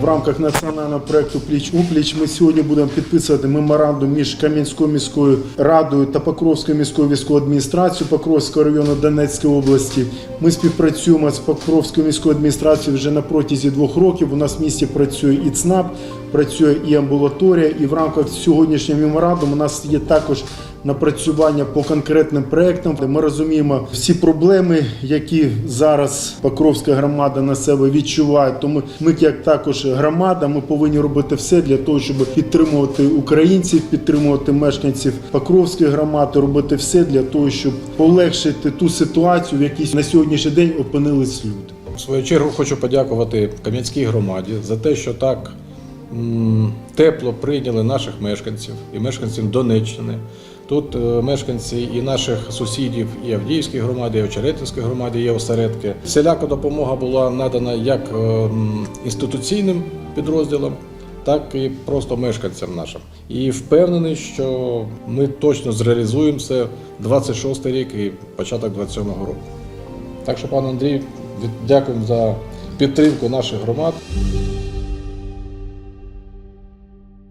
в рамках національного проекту Пліч упліч ми сьогодні будемо підписувати меморандум між Кам'янською міською радою та Покровською міською військовою адміністрацією Покровського району Донецької області. Ми співпрацюємо з Покровською міською адміністрацією вже на протязі двох років. У нас в місті працює і ЦНАП, працює і амбулаторія. І в рамках сьогоднішнього меморандуму у нас є також напрацювання по конкретним проектам. Ми розуміємо всі проблеми, які зараз Покровська громада на себе відчуває. Тому ми, як також громада, ми повинні робити все для того, щоб підтримувати українців, підтримувати мешканців Покровської громади, робити все для того, щоб полегшити ту ситуацію, в якій на сьогоднішній день опинились люди. В свою чергу хочу подякувати Кам'янській громаді за те, що так тепло прийняли наших мешканців і мешканців Донеччини. Тут е, мешканці і наших сусідів, і Авдіївської громади, і Очеретинської громади є осередки. Всіляка допомога була надана як е, інституційним підрозділам, так і просто мешканцям нашим. І впевнений, що ми точно зреалізуємо це 26 рік і початок 27-го року. Так що, пане Андрій, дякуємо за підтримку наших громад.